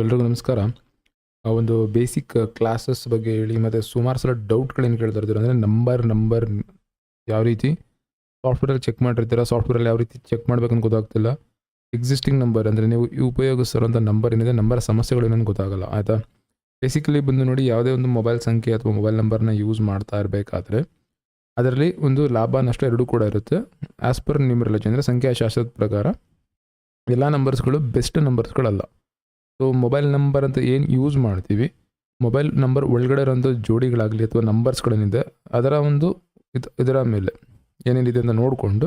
ಎಲ್ರಿಗೂ ನಮಸ್ಕಾರ. ಆ ಒಂದು ಬೇಸಿಕ್ ಕ್ಲಾಸಸ್ ಬಗ್ಗೆ ಹೇಳಿ, ಮತ್ತು ಸುಮಾರು ಸಲ ಡೌಟ್ಗಳೇನು ಕೇಳ್ತಾ ಇರ್ತೀರ ಅಂದರೆ ನಂಬರ್ ನಂಬರ್ ಯಾವ ರೀತಿ ಸಾಫ್ಟ್ವೇರಲ್ಲಿ ಚೆಕ್ ಮಾಡಿರ್ತೀರ ಸಾಫ್ಟ್ವೇರಲ್ಲಿ ಯಾವ ರೀತಿ ಚೆಕ್ ಮಾಡ್ಬೇಕಂತ ಗೊತ್ತಾಗ್ತಿಲ್ಲ. ಎಕ್ಸಿಸ್ಟಿಂಗ್ ನಂಬರ್ ಅಂದರೆ ನೀವು ಉಪಯೋಗಿಸ್ತಿರೋಂಥ ನಂಬರ್ ಏನಿದೆ ನಂಬರ್ ಸಮಸ್ಯೆಗಳು ಏನಂತ ಗೊತ್ತಾಗಲ್ಲ, ಆಯಿತಾ? ಬೇಸಿಕಲಿ ಬಂದು ನೋಡಿ ಯಾವುದೇ ಒಂದು ಮೊಬೈಲ್ ಸಂಖ್ಯೆ ಅಥವಾ ಮೊಬೈಲ್ ನಂಬರ್ನ ಯೂಸ್ ಮಾಡ್ತಾ ಇರಬೇಕಾದ್ರೆ ಅದರಲ್ಲಿ ಒಂದು ಲಾಭ, ನಷ್ಟ ಎರಡೂ ಕೂಡ ಇರುತ್ತೆ. ಆ್ಯಸ್ ಪರ್ ನ್ಯೂಮರಾಲಜಿ ಅಂದರೆ ಸಂಖ್ಯಾಶಾಸ್ತ್ರದ ಪ್ರಕಾರ ಎಲ್ಲ ನಂಬರ್ಸ್ಗಳು ಬೆಸ್ಟ್ ನಂಬರ್ಸ್ಗಳಲ್ಲ ಸೊ ಮೊಬೈಲ್ ನಂಬರ್ ಅಂತ ಏನು ಯೂಸ್ ಮಾಡ್ತೀವಿ? ಮೊಬೈಲ್ ನಂಬರ್ ಒಳಗಡೆ ಇರೋಂಥ ಜೋಡಿಗಳಾಗಲಿ ಅಥವಾ ನಂಬರ್ಸ್ಗಳೇನಿದೆ ಅದರ ಒಂದು ಇದು, ಇದರ ಮೇಲೆ ಏನೇನಿದೆ ಅಂತ ನೋಡಿಕೊಂಡು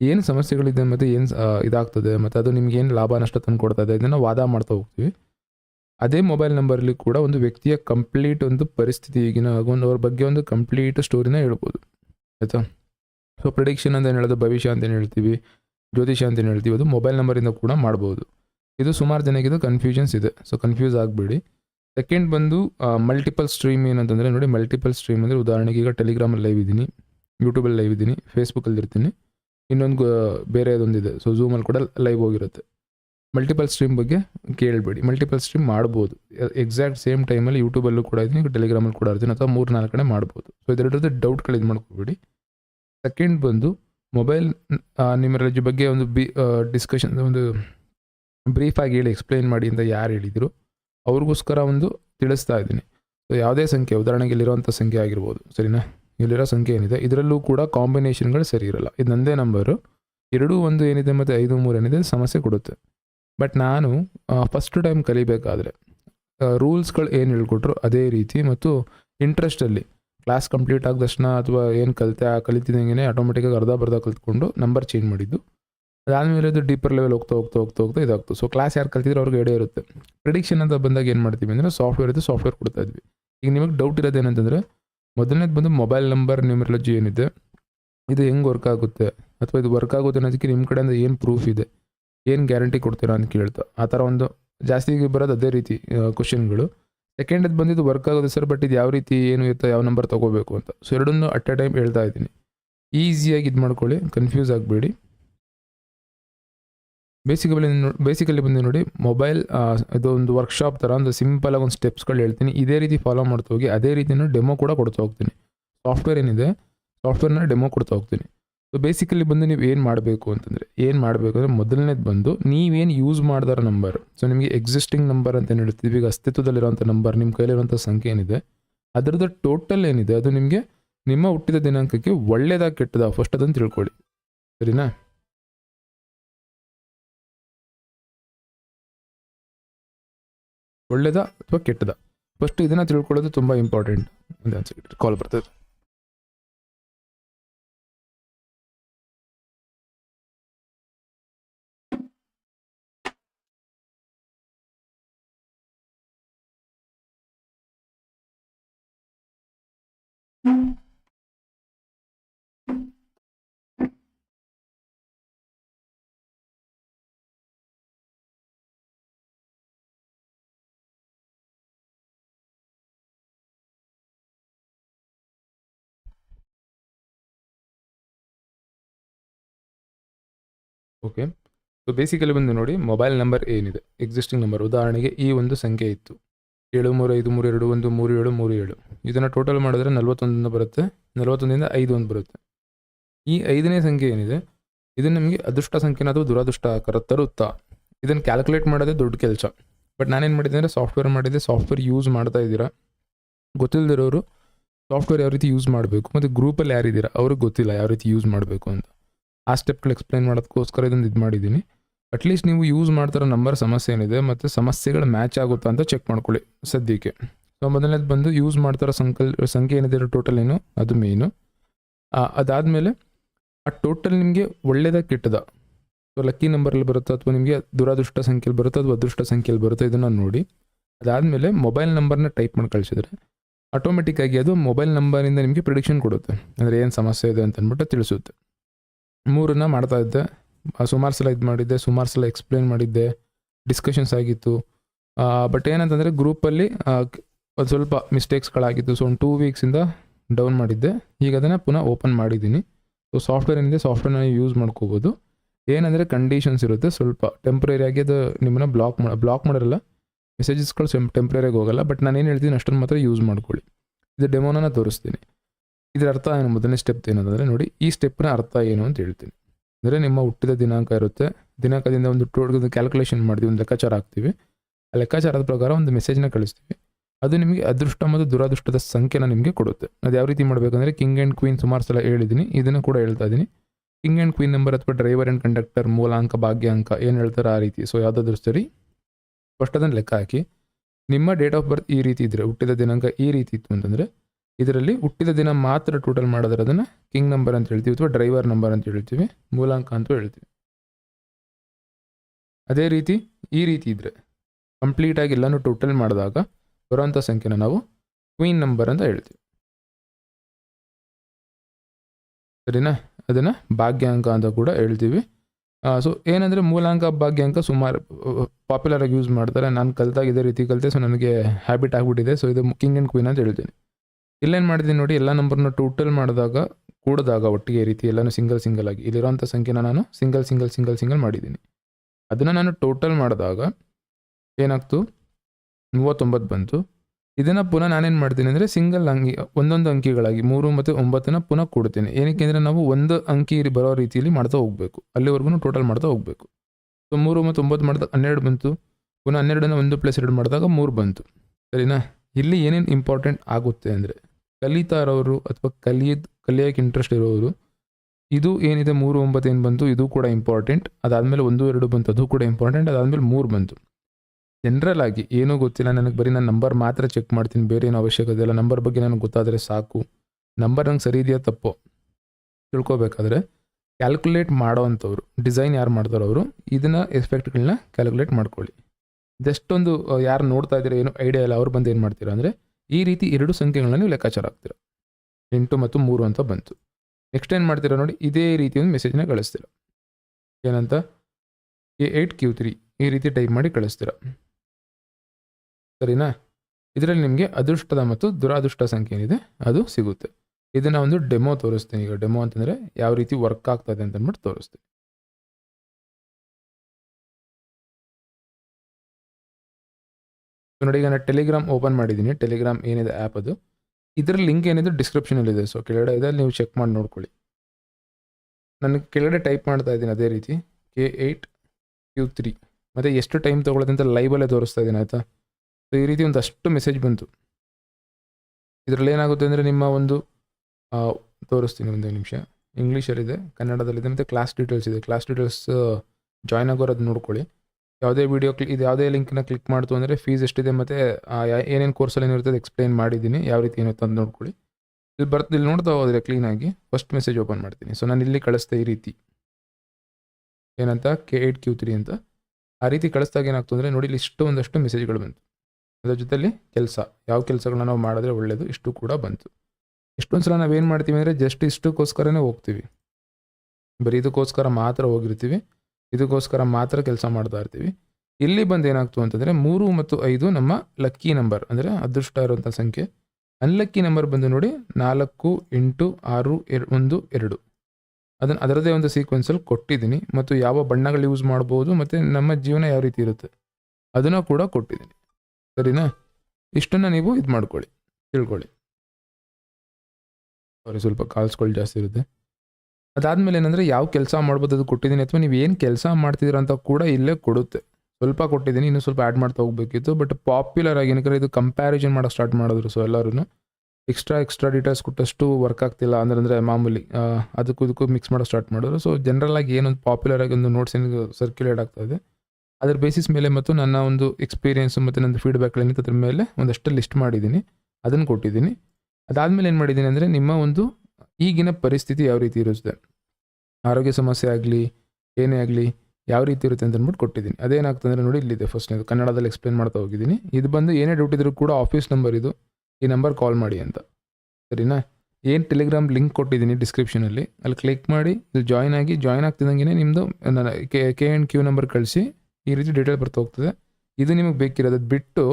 ಏನು ಸಮಸ್ಯೆಗಳಿದೆ ಮತ್ತು ಏನು ಇದಾಗ್ತದೆ ಮತ್ತು ಅದು ನಿಮ್ಗೆ ಏನು ಲಾಭ ನಷ್ಟ ತಂದು ಕೊಡ್ತಾ ಇದೆ ಇದನ್ನು ವಾದ ಮಾಡ್ತಾ ಹೋಗ್ತೀವಿ. ಅದೇ ಮೊಬೈಲ್ ನಂಬರಲ್ಲಿ ಕೂಡ ಒಂದು ವ್ಯಕ್ತಿಯ ಕಂಪ್ಲೀಟ್ ಒಂದು ಪರಿಸ್ಥಿತಿ ಈಗಿನ ಒಂದು ಅವ್ರ ಬಗ್ಗೆ ಒಂದು ಕಂಪ್ಲೀಟ್ ಸ್ಟೋರಿನ ಹೇಳ್ಬೋದು. ಆಯಿತಾ? ಸೊ ಪ್ರಿಡಿಕ್ಷನ್ ಅಂತ ಏನು ಹೇಳೋದು, ಭವಿಷ್ಯ ಅಂತ ಏನು ಹೇಳ್ತೀವಿ, ಜ್ಯೋತಿಷ್ಯ ಅಂತ ಏನು ಹೇಳ್ತೀವಿ, ಅದು ಮೊಬೈಲ್ ನಂಬರಿಂದ ಕೂಡ ಮಾಡ್ಬೋದು. ಇದು ಸುಮಾರು ಜನಕ್ಕೆ ಇದು ಕನ್ಫ್ಯೂಷನ್ಸ್ ಇದೆ. ಸೊ ಕನ್ಫ್ಯೂಸ್ ಆಗಬೇಡಿ. ಸೆಕೆಂಡ್ ಬಂದು ಮಲ್ಟಿಪಲ್ ಸ್ಟ್ರೀಮ್ ಏನಂತಂದರೆ ನೋಡಿ ಮಲ್ಟಿಪಲ್ ಸ್ಟ್ರೀಮ್ ಅಂದರೆ ಉದಾಹರಣೆಗೆ ಈಗ ಟೆಲಿಗ್ರಾಮಲ್ಲಿ ಲೈವ್ ಇದ್ದೀನಿ ಯೂಟ್ಯೂಬಲ್ಲಿ ಲೈವ್ ಇದ್ದೀನಿ ಫೇಸ್ಬುಕ್ಕಲ್ಲಿ ಇರ್ತೀನಿ. ಇನ್ನೊಂದು ಬೇರೆ ಅದೊಂದಿದೆ ಸೊ ಝೂಮಲ್ಲಿ ಕೂಡ ಲೈವ್ ಹೋಗಿರುತ್ತೆ. ಮಲ್ಟಿಪಲ್ ಸ್ಟ್ರೀಮ್ ಬಗ್ಗೆ ಕೇಳಬೇಡಿ. ಮಲ್ಟಿಪಲ್ ಸ್ಟ್ರೀಮ್ ಮಾಡ್ಬೋದು. ಎಕ್ಸಾಕ್ಟ್ ಸೇಮ್ ಟೈಮಲ್ಲಿ ಯೂಟ್ಯೂಬಲ್ಲೂ ಕೂಡ ಇದ್ದೀನಿ ಟೆಲಿಗ್ರಾಮಲ್ಲಿ ಕೂಡ ಇರ್ತೀನಿ, ಅಥವಾ ಮೂರು, ನಾಲ್ಕು ಕಡೆ ಮಾಡ್ಬೋದು. ಸೊ ಇದೆರಡರದ್ದು ಡೌಟ್ಗಳು ಇದು ಮಾಡ್ಕೋಬೇಡಿ. ಸೆಕೆಂಡ್ ಬಂದು ಮೊಬೈಲ್ ನಿಮ್ಮ ಬಗ್ಗೆ ಒಂದು ಬಿ ಡಿಸ್ಕಷನ್ ಒಂದು ಬ್ರೀಫಾಗಿ ಹೇಳಿ ಎಕ್ಸ್ಪ್ಲೈನ್ ಮಾಡಿ ಅಂತ ಯಾರು ಹೇಳಿದರು, ಅವ್ರಿಗೋಸ್ಕರ ಒಂದು ತಿಳಿಸ್ತಾ ಇದ್ದೀನಿ. ಸೊ ಯಾವುದೇ ಸಂಖ್ಯೆ, ಉದಾಹರಣೆಗೆ ಇಲ್ಲಿರೋಂಥ ಸಂಖ್ಯೆ ಆಗಿರ್ಬೋದು, ಸರಿನಾ? ಇಲ್ಲಿರೋ ಸಂಖ್ಯೆ ಏನಿದೆ, ಇದರಲ್ಲೂ ಕೂಡ ಕಾಂಬಿನೇಷನ್ಗಳು ಸರಿ ಇರಲ್ಲ. ಇದು ನಂಬರು ಎರಡೂ ಒಂದು ಏನಿದೆ ಮತ್ತು ಐದು ಮೂರು ಏನಿದೆ ಸಮಸ್ಯೆ ಕೊಡುತ್ತೆ. ಬಟ್ ನಾನು ಫಸ್ಟ್ ಟೈಮ್ ಕಲಿಬೇಕಾದ್ರೆ ರೂಲ್ಸ್ಗಳು ಏನು ಹೇಳ್ಕೊಟ್ರು, ಅದೇ ರೀತಿ ಮತ್ತು ಇಂಟ್ರೆಸ್ಟಲ್ಲಿ ಕ್ಲಾಸ್ ಕಂಪ್ಲೀಟ್ ಆದ ತಕ್ಷಣ ಅಥವಾ ಏನು ಕಲಿತೆ ಕಲಿತಿದ್ದಂಗೆ ಆಟೋಮೆಟಿಕಾಗಿ ಅರ್ಧ ಬರ್ಧ ಕಲಿತ್ಕೊಂಡು ನಂಬರ್ ಚೇಂಜ್ ಮಾಡಿದ್ದು ಅದಾದಮೇಲೆ ಅದು ಡೀಪರ್ ಲೆವೆಲ್ ಹೋಗ್ತಾ ಹೋಗ್ತಾ ಹೋಗ್ತಾ ಹೋಗ್ತಾ ಇದಾಗ್ತು. ಸೊ ಕ್ಲಾಸ್ ಯಾರು ಕಲ್ತಿದ್ರೆ ಅವ್ರಿಗೆ ಎಡೆ ಇರುತ್ತೆ. ಪ್ರಿಡಿಕ್ಷನ್ ಅಂತ ಬಂದಾಗ ಏನು ಮಾಡ್ತೀವಿ ಅಂದರೆ ಸಾಫ್ಟ್ವೇರ್ ಇದು ಸಾಫ್ಟ್ವೇರ್ ಕೊಡ್ತಾ ಇದ್ವಿ. ಈಗ ನಿಮಗೆ ಡೌಟ್ ಇರೋದು ಏನಂತಂದರೆ ಮೊದಲನೇದು ಬಂದು ಮೊಬೈಲ್ ನಂಬರ್ ನ್ಯೂಮರಾಲಜಿ ಏನಿದೆ, ಇದು ಹೆಂಗೆ ವರ್ಕ್ ಆಗುತ್ತೆ? ಅಥವಾ ಇದು ವರ್ಕ್ ಆಗುತ್ತೆ ಅನ್ನೋದಕ್ಕೆ ನಿಮ್ಮ ಕಡೆಯಿಂದ ಏನು ಪ್ರೂಫ್ ಇದೆ? ಏನು ಗ್ಯಾರಂಟಿ ಕೊಡ್ತೀರಾ ಅಂತ ಕೇಳ್ತಾ. ಆ ಥರ ಒಂದು ಜಾಸ್ತಿ ಬರೋದು ಅದೇ ರೀತಿ ಕ್ವಶನ್ಗಳು ಸೆಕೆಂಡದ್ದು ಬಂದಿದ್ದು ವರ್ಕ್ ಆಗೋದು ಸರ್ ಬಟ್ ಇದು ಯಾವ ರೀತಿ, ಏನು ಇರುತ್ತೆ, ಯಾವ ನಂಬರ್ ತೊಗೋಬೇಕು ಅಂತ. ಸೊ ಎರಡನ್ನೂ ಅಟ್ ಎ ಟೈಮ್ ಹೇಳ್ತಾ ಇದ್ದೀನಿ. ಈಸಿಯಾಗಿ ಇದು ಮಾಡ್ಕೊಳ್ಳಿ ಕನ್ಫ್ಯೂಸ್ ಆಗಬೇಡಿ. ಬೇಸಿಕಲಿ ಬೇಸಿಕಲಿ ಬಂದು ನೋಡಿ ಮೊಬೈಲ್ ಇದು ಒಂದು ವರ್ಕ್ಶಾಪ್ ಥರ ಒಂದು ಸಿಂಪಲ್ ಆಗಿ ಒಂದು ಸ್ಟೆಪ್ಸ್ಗಳು ಹೇಳ್ತೀನಿ. ಇದೇ ರೀತಿ ಫಾಲೋ ಮಾಡ್ತಾ ಹೋಗಿ, ಅದೇ ರೀತಿನೂ ಡೆಮೋ ಕೂಡ ಕೊಡ್ತಾ ಹೋಗ್ತೀನಿ. ಸಾಫ್ಟ್ವೇರ್ ಏನಿದೆ ಸಾಫ್ಟ್ವೇರ್ನ ಡೆಮೋ ಕೊಡ್ತಾ ಹೋಗ್ತೀನಿ. ಸೊ ಬೇಸಿಕಲಿ ಬಂದು ನೀವು ಏನು ಮಾಡಬೇಕು ಅಂತಂದರೆ, ಏನು ಮಾಡಬೇಕು ಅಂದರೆ ಮೊದಲನೇದು ಬಂದು ನೀವೇನು ಯೂಸ್ ಮಾಡಿದಾರ ನಂಬರ್ ಸೊ ನಿಮಗೆ ಎಕ್ಸಿಸ್ಟಿಂಗ್ ನಂಬರ್ ಅಂತ ಏನು ಹೇಳ್ತೀವಿ, ಈಗ ಅಸ್ತಿತ್ವದಲ್ಲಿರುವಂಥ ನಂಬರ್ ನಿಮ್ಮ ಕೈಲಿರುವಂಥ ಸಂಖ್ಯೆ ಏನಿದೆ, ಅದರದ್ದು ಟೋಟಲ್ ಏನಿದೆ, ಅದು ನಿಮಗೆ ನಿಮ್ಮ ಹುಟ್ಟಿದ ದಿನಾಂಕಕ್ಕೆ ಒಳ್ಳೆಯದಾಗ ಕೆಟ್ಟದ ಫಸ್ಟ್ ಅದನ್ನು ತಿಳ್ಕೊಳ್ಳಿ. ಸರಿನಾ? ಒಳ್ಳೇದಾ ಅಥವಾ ಕೆಟ್ಟದ? ಫಸ್ಟ್ ಇದನ್ನ ತಿಳ್ಕೊಳ್ಳೋದು ತುಂಬ ಇಂಪಾರ್ಟೆಂಟ್ ಅಂತ ಕಾಲ್ ಬರ್ತದೆ. ಓಕೆ ಸೊ ಬೇಸಿಕಲಿ ಬಂದು ನೋಡಿ ಮೊಬೈಲ್ ನಂಬರ್ ಏನಿದೆ? ಎಕ್ಸಿಸ್ಟಿಂಗ್ ನಂಬರ್ ಉದಾಹರಣೆಗೆ ಈ ಒಂದು ಸಂಖ್ಯೆ ಇತ್ತು. ಏಳು ಮೂರು ಐದು ಮೂರು ಎರಡು ಒಂದು ಮೂರು ಏಳು ಮೂರು ಏಳು. ಇದನ್ನು ಟೋಟಲ್ ಮಾಡಿದ್ರೆ ನಲ್ವತ್ತೊಂದರಿಂದ ಬರುತ್ತೆ. ನಲ್ವತ್ತೊಂದಿಂದ ಐದು ಒಂದು ಬರುತ್ತೆ. ಈ ಐದನೇ ಸಂಖ್ಯೆ ಏನಿದೆ? ಇದು ನಿಮಗೆ ಅದೃಷ್ಟ ಸಂಖ್ಯೆನ ಅಥವಾ ದುರದೃಷ್ಟ ಆಕಾರ ತರುತ್ತಾ. ಇದನ್ನು ಕ್ಯಾಲ್ಕುಲೇಟ್ ಮಾಡೋದೇ ದೊಡ್ಡ ಕೆಲಸ. ಬಟ್ ನಾನೇನು ಮಾಡಿದ್ದೆ ಅಂದರೆ ಸಾಫ್ಟ್ವೇರ್ ಮಾಡಿದ್ದೆ. ಸಾಫ್ಟ್ವೇರ್ ಯೂಸ್ ಮಾಡ್ತಾ ಇದ್ದೀರಾ? ಗೊತ್ತಿಲ್ಲದಿರೋರು ಸಾಫ್ಟ್ವೇರ್ ಯಾವ ರೀತಿ ಯೂಸ್ ಮಾಡಬೇಕು? ಮತ್ತು ಗ್ರೂಪಲ್ಲಿ ಯಾರಿದ್ದೀರಾ? ಅವ್ರಿಗೆ ಗೊತ್ತಿಲ್ಲ ಯಾವ ರೀತಿ ಯೂಸ್ ಮಾಡಬೇಕು ಅಂತ. ಆ ಸ್ಟೆಪ್ಗಳು ಎಕ್ಸ್ಪ್ಲೈನ್ ಮಾಡೋದಕ್ಕೋಸ್ಕರ ಇದೊಂದು ಇದು ಮಾಡಿದ್ದೀನಿ. ಅಟ್ಲೀಸ್ಟ್ ನೀವು ಯೂಸ್ ಮಾಡ್ತಾರೋ ನಂಬರ್ ಸಮಸ್ಯೆ ಏನಿದೆ, ಮತ್ತು ಸಮಸ್ಯೆಗಳು ಮ್ಯಾಚ್ ಆಗುತ್ತಾ ಅಂತ ಚೆಕ್ ಮಾಡ್ಕೊಳ್ಳಿ ಸದ್ಯಕ್ಕೆ. ಸೊ ಮೊದಲನೇದು ಬಂದು ಯೂಸ್ ಮಾಡ್ತಾರೋ ಸಂಕಲ್, ಸಂಖ್ಯೆ ಏನಿದೆ ಟೋಟಲ್ ಏನು, ಅದು ಮೇಯ್ನು ಅದಾದಮೇಲೆ ಆ ಟೋಟಲ್ ನಿಮಗೆ ಒಳ್ಳೆಯದ ಕೆಟ್ಟದ. ಸೊ ಲಕ್ಕಿ ನಂಬರಲ್ಲಿ ಬರುತ್ತೋ ಅಥವಾ ನಿಮಗೆ ದುರಾದೃಷ್ಟ ಸಂಖ್ಯೆಯಲ್ಲಿ ಬರುತ್ತೋ ಅಥವಾ ಅದೃಷ್ಟ ಸಂಖ್ಯೆಯಲ್ಲಿ ಬರುತ್ತಾ ಇದನ್ನು ನೋಡಿ. ಅದಾದಮೇಲೆ ಮೊಬೈಲ್ ನಂಬರ್ನ ಟೈಪ್ ಮಾಡಿ ಕಳಿಸಿದ್ರೆ ಆಟೋಮೆಟಿಕ್ಕಾಗಿ ಅದು ಮೊಬೈಲ್ ನಂಬರಿಂದ ನಿಮಗೆ ಪ್ರಿಡಿಕ್ಷನ್ ಕೊಡುತ್ತೆ. ಅಂದರೆ ಏನು ಸಮಸ್ಯೆ ಇದೆ ಅಂತ ಅಂದ್ಬಿಟ್ಟು ತಿಳಿಸುತ್ತೆ. ಮೂರನ್ನ ಮಾಡ್ತಾ ಇದ್ದೆ. ಸುಮಾರು ಸಲ ಇದು ಮಾಡಿದ್ದೆ ಸುಮಾರು ಸಲ ಎಕ್ಸ್ಪ್ಲೇನ್ ಮಾಡಿದ್ದೆ ಡಿಸ್ಕಷನ್ಸ್ ಆಗಿತ್ತು. ಬಟ್ ಏನಂತಂದರೆ ಗ್ರೂಪಲ್ಲಿ ಒಂದು ಸ್ವಲ್ಪ ಮಿಸ್ಟೇಕ್ಸ್ಗಳಾಗಿತ್ತು ಸೊ ಒಂದು ಟೂ ವೀಕ್ಸಿಂದ ಡೌನ್ ಮಾಡಿದ್ದೆ. ಈಗ ಅದನ್ನು ಪುನಃ ಓಪನ್ ಮಾಡಿದ್ದೀನಿ. ಸೊ ಸಾಫ್ಟ್ವೇರ್ ಏನಿದೆ ಸಾಫ್ಟ್ವೇರ್ನ ಯೂಸ್ ಮಾಡ್ಕೋಬೋದು. ಏನಂದರೆ ಕಂಡೀಷನ್ಸ್ ಇರುತ್ತೆ. ಸ್ವಲ್ಪ ಟೆಂಪ್ರರಿಯಾಗಿ ಅದು ನಿಮ್ಮನ್ನ ಬ್ಲಾಕ್ ಮಾಡ ಬ್ಲಾಕ್ ಮಾಡಿರಲ್ಲ ಮೆಸೇಜಸ್ಗಳು ಸೆಮ್ ಟೆಂಪ್ರರಿಯಾಗಿ ಹೋಗಲ್ಲ. ಬಟ್ ನಾನು ಏನು ಹೇಳ್ತೀನಿ ಅಷ್ಟನ್ನು ಮಾತ್ರ ಯೂಸ್ ಮಾಡ್ಕೊಳ್ಳಿ. ಇದು ಡೆಮೋನ ತೋರಿಸ್ತೀನಿ. ಇದರ ಅರ್ಥ ಏನು? ಮೊದಲನೇ ಸ್ಟೆಪ್ ಏನಂದರೆ ನೋಡಿ, ಈ ಸ್ಟೆಪ್ನ ಅರ್ಥ ಏನು ಅಂತ ಹೇಳ್ತೀನಿ. ಅಂದರೆ ನಿಮ್ಮ ಹುಟ್ಟಿದ ದಿನಾಂಕ ಇರುತ್ತೆ. ದಿನಾಂಕದಿಂದ ಒಂದು ಟೋಟಲ್ ಕ್ಯಾಲ್ಕುಲೇಷನ್ ಮಾಡ್ತೀವಿ, ಒಂದು ಲೆಕ್ಕಾಚಾರ ಹಾಕ್ತೀವಿ. ಆ ಲೆಕ್ಕಾಚಾರದ ಪ್ರಕಾರ ಒಂದು ಮೆಸೇಜ್ನ ಕಳಿಸ್ತೀವಿ. ಅದು ನಿಮಗೆ ಅದೃಷ್ಟ ಮತ್ತು ದುರಾದೃಷ್ಟದ ಸಂಖ್ಯೆನ ನಿಮಗೆ ಕೊಡುತ್ತೆ. ಅದು ಯಾವ ರೀತಿ ಮಾಡಬೇಕಂದ್ರೆ ಕಿಂಗ್ ಆ್ಯಂಡ್ ಕ್ವೀನ್ ಸುಮಾರು ಸಲ ಹೇಳಿದ್ದೀನಿ. ಇದನ್ನು ಕೂಡ ಹೇಳ್ತಾ ಇದ್ದೀನಿ ಕಿಂಗ್ ಆ್ಯಂಡ್ ಕ್ವೀನ್ ನಂಬರ್ ಅಥವಾ ಡ್ರೈವರ್ ಆ್ಯಂಡ್ ಕಂಡಕ್ಟರ್ ಮೂಲಾಂಕ, ಭಾಗ್ಯಾಂಕ ಏನು ಹೇಳ್ತಾರೆ ಆ ರೀತಿ? ಸೊ ಯಾವುದಾದ್ರೂ ಸರಿ ಫಸ್ಟ್ ಅದನ್ನು ಲೆಕ್ಕ ಹಾಕಿ. ನಿಮ್ಮ ಡೇಟ್ ಆಫ್ ಬರ್ತ್ ಈ ರೀತಿ ಇದ್ದರೆ ಹುಟ್ಟಿದ ದಿನಾಂಕ ಈ ರೀತಿ ಇತ್ತು ಅಂತಂದರೆ ಇದರಲ್ಲಿ ಹುಟ್ಟಿದ ದಿನ ಮಾತ್ರ ಟೋಟಲ್ ಮಾಡಿದ್ರೆ ಅದನ್ನು ಕಿಂಗ್ ನಂಬರ್ ಅಂತ ಹೇಳ್ತೀವಿ ಅಥವಾ ಡ್ರೈವರ್ ನಂಬರ್ ಅಂತ ಹೇಳ್ತೀವಿ, ಮೂಲಾಂಕ ಅಂತ ಹೇಳ್ತೀವಿ. ಅದೇ ರೀತಿ ಈ ರೀತಿ ಇದ್ದರೆ ಕಂಪ್ಲೀಟಾಗಿ ಎಲ್ಲನೂ ಟೋಟಲ್ ಮಾಡಿದಾಗ ಬರುವಂಥ ಸಂಖ್ಯೆನ ನಾವು ಕ್ವೀನ್ ನಂಬರ್ ಅಂತ ಹೇಳ್ತೀವಿ. ಸರಿನಾ? ಅದನ್ನು ಭಾಗ್ಯಾಂಕ ಅಂತ ಕೂಡ ಹೇಳ್ತೀವಿ. ಸೊ ಏನಂದರೆ ಮೂಲಾಂಕ, ಭಾಗ್ಯಾಂಕ ಸುಮಾರು ಪಾಪ್ಯುಲರಾಗಿ ಯೂಸ್ ಮಾಡ್ತಾರೆ. ನಾನು ಕಲ್ತಾಗ ಇದೇ ರೀತಿ ಕಲಿತೆ ಸೊ ನನಗೆ ಹ್ಯಾಬಿಟ್ ಆಗಿಬಿಟ್ಟಿದೆ. ಸೊ ಇದು ಕಿಂಗ್ ಆ್ಯಂಡ್ ಕ್ವೀನ್ ಅಂತ ಹೇಳ್ತೀನಿ. ಇಲ್ಲೇನು ಮಾಡಿದ್ದೀನಿ ನೋಡಿ, ಎಲ್ಲ ನಂಬರ್ನ ಟೋಟಲ್ ಮಾಡಿದಾಗ ಕೂಡಿದಾಗ ಒಟ್ಟಿಗೆ ರೀತಿ ಎಲ್ಲನೂ ಸಿಂಗಲ್ ಸಿಂಗಲ್ ಆಗಿ ಇಲ್ಲಿರೋಂಥ ಸಂಖ್ಯೆನ ನಾನು ಸಿಂಗಲ್ ಸಿಂಗಲ್ ಸಿಂಗಲ್ ಸಿಂಗಲ್ ಮಾಡಿದ್ದೀನಿ ಅದನ್ನು ನಾನು ಟೋಟಲ್ ಮಾಡಿದಾಗ ಏನಾಗ್ತು? ಮೂವತ್ತೊಂಬತ್ತು ಬಂತು. ಇದನ್ನು ಪುನಃ ನಾನೇನು ಮಾಡ್ತೀನಿ ಅಂದರೆ ಸಿಂಗಲ್ ಅಂಕಿ ಒಂದೊಂದು ಅಂಕಿಗಳಾಗಿ ಮೂರು ಮತ್ತು ಒಂಬತ್ತನ್ನು ಪುನಃ ಕೊಡ್ತೀನಿ. ಏನಕ್ಕೆ ಅಂದರೆ ನಾವು ಒಂದು ಅಂಕಿ ಬರೋ ರೀತಿಯಲ್ಲಿ ಮಾಡ್ತಾ ಹೋಗಬೇಕು. ಅಲ್ಲಿವರೆಗೂ ಟೋಟಲ್ ಮಾಡ್ತಾ ಹೋಗಬೇಕು. ಸೊ ಮೂರು ಮತ್ತು ಒಂಬತ್ತು ಮಾಡಿದಾಗ ಹನ್ನೆರಡು ಬಂತು. ಪುನಃ ಹನ್ನೆರಡನ್ನು ಒಂದು ಪ್ಲಸ್ ಎರಡು ಮಾಡಿದಾಗ ಮೂರು ಬಂತು. ಸರಿನಾ? ಇಲ್ಲಿ ಏನೇನು ಇಂಪಾರ್ಟೆಂಟ್ ಆಗುತ್ತೆ ಅಂದರೆ ಕಲಿತಾ ಇರೋರು ಅಥವಾ ಕಲಿಯದ್, ಕಲಿಯೋಕ್ಕೆ ಇಂಟ್ರೆಸ್ಟ್ ಇರೋರು, ಇದು ಏನಿದೆ? ಮೂರು, ಒಂಬತ್ತು ಏನು ಬಂತು? ಇದು ಕೂಡ ಇಂಪಾರ್ಟೆಂಟ್ ಅದಾದಮೇಲೆ ಒಂದು, ಎರಡು ಬಂತು ಅದು ಕೂಡ ಇಂಪಾರ್ಟೆಂಟ್ ಅದಾದಮೇಲೆ ಮೂರು ಬಂತು. ಜನರಲ್ ಆಗಿ ಏನೂ ಗೊತ್ತಿಲ್ಲ. ನನಗೆ ಬರೀ ನಾನು ನಂಬರ್ ಮಾತ್ರ ಚೆಕ್ ಮಾಡ್ತೀನಿ. ಬೇರೆ ಏನು ಅವಶ್ಯಕತೆ ಇಲ್ಲ. ನಂಬರ್ ಬಗ್ಗೆ ನನಗೆ ಗೊತ್ತಾದರೆ ಸಾಕು. ನಂಬರ್ ನಂಗೆ ಸರಿ ಇದೆಯಾ ತಪ್ಪೋ? ತಿಳ್ಕೊಬೇಕಾದ್ರೆ ಕ್ಯಾಲ್ಕುಲೇಟ್ ಮಾಡೋ ಅಂಥವ್ರು ಡಿಸೈನ್ ಯಾರು ಮಾಡ್ತಾರೋ ಅವರು. ಇದನ್ನು ಎಫೆಕ್ಟ್ಗಳನ್ನ ಕ್ಯಾಲ್ಕುಲೇಟ್ ಮಾಡ್ಕೊಳ್ಳಿ. ಜಸ್ಟೊಂದು ಯಾರು ನೋಡ್ತಾ ಇದ್ದೀರಾ, ಏನು ಐಡಿಯಾ ಇಲ್ಲ. ಅವ್ರು ಬಂದು ಏನು ಮಾಡ್ತೀರಾ ಅಂದರೆ ಈ ರೀತಿ ಎರಡು ಸಂಖ್ಯೆಗಳನ್ನ ನೀವು ಲೆಕ್ಕಾಚಾರ ಹಾಕ್ತೀರಾ ಎಂಟು ಮತ್ತು ಮೂರು ಅಂತ ಬಂತು. ನೆಕ್ಸ್ಟ್ ಏನು ಮಾಡ್ತೀರಾ ನೋಡಿ, ಇದೇ ರೀತಿ ಒಂದು ಮೆಸೇಜ್ನ ಕಳಿಸ್ತೀರಾ. ಏನಂತ? ಎ ಏಯ್ಟ್ ಕ್ಯೂ ತ್ರೀ, ಈ ರೀತಿ ಟೈಪ್ ಮಾಡಿ ಕಳಿಸ್ತೀರಾ. ಸರಿನಾ? ಇದರಲ್ಲಿ ನಿಮಗೆ ಅದೃಷ್ಟದ ಮತ್ತು ದುರಾದೃಷ್ಟ ಸಂಖ್ಯೆ ಏನಿದೆ, ಅದು ಸಿಗುತ್ತೆ. ಇದನ್ನು ಒಂದು ಡೆಮೋ ತೋರಿಸ್ತೀನಿ. ಈಗ ಡೆಮೋ ಅಂತಂದರೆ ಯಾವ ರೀತಿ ವರ್ಕ್ ಆಗ್ತದೆ ಅಂತ ಅಂದ್ಬಿಟ್ಟು ತೋರಿಸ್ತೀನಿ. ನೋಡಿ, ಈಗ ನಾನು ಟೆಲಿಗ್ರಾಮ್ ಓಪನ್ ಮಾಡಿದ್ದೀನಿ ಟೆಲಿಗ್ರಾಮ್ ಏನಿದೆ ಆ್ಯಪ್ ಅದು. ಇದರ ಲಿಂಕ್ ಏನಿದೆ ಡಿಸ್ಕ್ರಿಪ್ಷನಲ್ಲಿದೆ ಸೊ ಕೆಳಗಡೆ ಇದೆ, ನೀವು ಚೆಕ್ ಮಾಡಿ ನೋಡ್ಕೊಳ್ಳಿ. ನನಗೆ ಕೆಳಗಡೆ ಟೈಪ್ ಮಾಡ್ತಾ ಇದ್ದೀನಿ ಅದೇ ರೀತಿ. ಕೆ ಏಯ್ಟ್ ಕ್ಯೂ ತ್ರೀ ಮತ್ತು ಎಷ್ಟು ಟೈಮ್ ತೊಗೊಳುತ್ತೆ ಅಂತ ಲೈವಲ್ಲೇ ತೋರಿಸ್ತಾ ಇದ್ದೀನಿ, ಆಯಿತಾ? ಸೊ ಈ ರೀತಿ ಒಂದಷ್ಟು ಮೆಸೇಜ್ ಬಂತು. ಇದರಲ್ಲಿ ಏನಾಗುತ್ತೆ ಅಂದರೆ ನಿಮ್ಮ ಒಂದು ತೋರಿಸ್ತೀನಿ ಒಂದು ನಿಮಿಷ. ಇಂಗ್ಲೀಷಲ್ಲಿದೆ ಕನ್ನಡದಲ್ಲಿದೆ, ಮತ್ತು ಕ್ಲಾಸ್ ಡೀಟೇಲ್ಸ್ ಇದೆ. ಕ್ಲಾಸ್ ಡೀಟೇಲ್ಸ್ ಜಾಯ್ನ್ ಆಗೋರೋದು ನೋಡ್ಕೊಳ್ಳಿ. ಯಾವುದೇ ವೀಡಿಯೋ ಕ್ಲಿ ಇದು ಯಾವುದೇ ಲಿಂಕ್ನ ಕ್ಲಿಕ್ ಮಾಡ್ತು ಅಂದರೆ ಫೀಸ್ ಎಷ್ಟಿದೆ ಮತ್ತು ಏನೇನು ಕೋರ್ಸಲ್ಲಿ ಏನಿರುತ್ತೆ ಅದು ಎಕ್ಸ್ಪ್ಲೈನ್ ಮಾಡಿದ್ದೀನಿ, ಯಾವ ರೀತಿ ಏನಿರುತ್ತೆ ಅಂತ ನೋಡ್ಕೊಳ್ಳಿ. ಇಲ್ಲಿ ಬರ್ತ ಇಲ್ಲಿ ನೋಡ್ತಾ ಹೋದರೆ ಕ್ಲೀನಾಗಿ ಫಸ್ಟ್ ಮೆಸೇಜ್ ಓಪನ್ ಮಾಡ್ತೀನಿ. ಸೊ ನಾನು ಇಲ್ಲಿ ಕಳಿಸ್ತಾ ಈ ರೀತಿ. ಏನಂತ ಕೆ ಏಟ್ ಕ್ಯೂ ತ್ರೀ ಅಂತ. ಆ ರೀತಿ ಕಳಿಸ್ದಾಗ ಏನಾಗ್ತು ಅಂದರೆ, ನೋಡಿ ಇಲ್ಲಿ ಇಷ್ಟು ಒಂದಷ್ಟು ಮೆಸೇಜ್ಗಳು ಬಂತು. ಅದರ ಜೊತೆಲಿ ಕೆಲಸ. ಯಾವ ಕೆಲಸಗಳನ್ನ ನಾವು ಮಾಡಿದ್ರೆ ಒಳ್ಳೆಯದು ಇಷ್ಟು ಕೂಡ ಬಂತು. ಇಷ್ಟೊಂದು ಸಲ ನಾವೇನು ಮಾಡ್ತೀವಿ ಅಂದರೆ ಜಸ್ಟ್ ಇಷ್ಟಕ್ಕೋಸ್ಕರನೇ ಹೋಗ್ತೀವಿ. ಬರೀ ಇದಕ್ಕೋಸ್ಕರ ಮಾತ್ರ ಹೋಗಿರ್ತೀವಿ. ಇದಕ್ಕೋಸ್ಕರ ಮಾತ್ರ ಕೆಲಸ ಮಾಡ್ತಾ ಇರ್ತೀವಿ. ಇಲ್ಲಿ ಬಂದು ಏನಾಗ್ತು ಅಂತಂದರೆ ಮೂರು ಮತ್ತು ಐದು ನಮ್ಮ ಲಕ್ಕಿ ನಂಬರ್ ಅಂದರೆ ಅದೃಷ್ಟ ಇರುವಂಥ ಸಂಖ್ಯೆ. ಅನ್ಲಕ್ಕಿ ನಂಬರ್ ಬಂದು ನೋಡಿ ನಾಲ್ಕು, ಎಂಟು, ಆರು ಎರ್ ಒಂದು, ಎರಡು. ಅದನ್ನು ಅದರದೇ ಒಂದು ಸೀಕ್ವೆನ್ಸಲ್ಲಿ ಕೊಟ್ಟಿದ್ದೀನಿ ಮತ್ತು ಯಾವ ಬಣ್ಣಗಳು ಯೂಸ್ ಮಾಡ್ಬೋದು ಮತ್ತು ನಮ್ಮ ಜೀವನ ಯಾವ ರೀತಿ ಇರುತ್ತೆ ಅದನ್ನು ಕೂಡ ಕೊಟ್ಟಿದ್ದೀನಿ. ಸರಿನಾ? ಇಷ್ಟನ್ನು ನೀವು ಇದು ಮಾಡ್ಕೊಳ್ಳಿ, ತಿಳ್ಕೊಳ್ಳಿ. ಸಾರಿ ಸ್ವಲ್ಪ ಕಾಲ್ಸ್ಗಳು ಜಾಸ್ತಿ ಇರುತ್ತೆ. ಅದಾದಮೇಲೆ ಏನಂದರೆ ಯಾವ ಕೆಲಸ ಮಾಡ್ಬೋದು ಅದು ಕೊಟ್ಟಿದ್ದೀನಿ ಅಥವಾ ನೀವು ಏನು ಕೆಲಸ ಮಾಡ್ತಿದ್ದೀರ ಅಂತ ಕೂಡ ಇಲ್ಲೇ ಕೊಡುತ್ತೆ. ಸ್ವಲ್ಪ ಕೊಟ್ಟಿದ್ದೀನಿ, ಇನ್ನೂ ಸ್ವಲ್ಪ ಆ್ಯಡ್ ಮಾಡ್ತಾ ಹೋಗ್ಬೇಕಿತ್ತು. ಬಟ್ ಪಾಪ್ಯುಲರ್ ಆಗಿ ಏನಕ್ಕೆ ಇದು ಕಂಪ್ಯಾರಿಸನ್ ಮಾಡೋಕೆ ಸ್ಟಾರ್ಟ್ ಮಾಡಿದ್ರು ಸೊ ಎಲ್ಲರೂ ಎಕ್ಸ್ಟ್ರಾ ಎಕ್ಸ್ಟ್ರಾ ಡೀಟೇಲ್ಸ್ ಕೊಟ್ಟಷ್ಟು ವರ್ಕ್ ಆಗ್ತಿಲ್ಲ ಅಂದ್ರೆ, ಅಂದರೆ ಮಾಮೂಲಿ ಅದಕ್ಕೂ ಇದಕ್ಕೂ ಮಿಕ್ಸ್ ಮಾಡೋಕೆ ಸ್ಟಾರ್ಟ್ ಮಾಡಿದ್ರು. ಸೊ ಜನರಲ್ ಆಗಿ ಏನೊಂದು ಪಾಪ್ಯುಲರ್ ಆಗಿ ಒಂದು ನೋಟ್ಸ್ ಏನು ಸರ್ಕ್ಯುಲೇಟ್ ಆಗ್ತಾ ಇದೆ. ಅದ್ರ ಬೇಸಿಸ್ ಮೇಲೆ ಮತ್ತು ನನ್ನ ಒಂದು ಎಕ್ಸ್ಪೀರಿಯನ್ಸ್ ಮತ್ತು ನನ್ನ ಫೀಡ್ಬ್ಯಾಕ್ಗಳೇನಿತ್ತು ಅದ್ರ ಮೇಲೆ ಒಂದಷ್ಟು ಲಿಸ್ಟ್ ಮಾಡಿದ್ದೀನಿ. ಅದನ್ನು ಕೊಟ್ಟಿದ್ದೀನಿ. ಅದಾದಮೇಲೆ ಏನು ಮಾಡಿದ್ದೀನಿ ಅಂದರೆ ನಿಮ್ಮ ಒಂದು ಈಗಿನ ಪರಿಸ್ಥಿತಿ ಯಾವ ರೀತಿ ಇರುತ್ತೆ? ಆರೋಗ್ಯ ಸಮಸ್ಯೆ ಆಗಲಿ, ಏನೇ ಆಗಲಿ, ಯಾವ ರೀತಿ ಇರುತ್ತೆ ಅಂತ ಅಂದ್ಬಿಟ್ಟು ಕೊಟ್ಟಿದ್ದೀನಿ. ಅದೇನಾಗ್ತಂದ್ರೆ ನೋಡಿ, ಇಲ್ಲಿದೆ ಫಸ್ಟ್ನೇದು ಕನ್ನಡದಲ್ಲಿ ಎಕ್ಸ್ಪ್ಲೇನ್ ಮಾಡ್ತಾ ಹೋಗಿದ್ದೀನಿ. ಇದು ಬಂದು ಏನೇ ಡೌಟ್ ಇದ್ರೂ ಕೂಡ ಆಫೀಸ್ ನಂಬರ್ ಇದು. ಈ ನಂಬರ್ ಕಾಲ್ ಮಾಡಿ ಅಂತ. ಸರಿನಾ? ಏನು ಟೆಲಿಗ್ರಾಮ್ ಲಿಂಕ್ ಕೊಟ್ಟಿದ್ದೀನಿ ಡಿಸ್ಕ್ರಿಪ್ಷನಲ್ಲಿ ಅಲ್ಲಿ. ಕ್ಲಿಕ್ ಮಾಡಿ, ಇಲ್ಲಿ ಜಾಯ್ನ್ ಆಗಿ ಜಾಯ್ನ್ ಆಗ್ತಿದ್ದಂಗೆ ನಿಮ್ಮದು K K and Q number ಕಳಿಸಿ. ಈ ರೀತಿ ಡೀಟೇಲ್ ಬರ್ತಾ ಹೋಗ್ತದೆ. ಇದು ನಿಮಗೆ ಬೇಕಿರೋದು ಬಿಟ್ಟು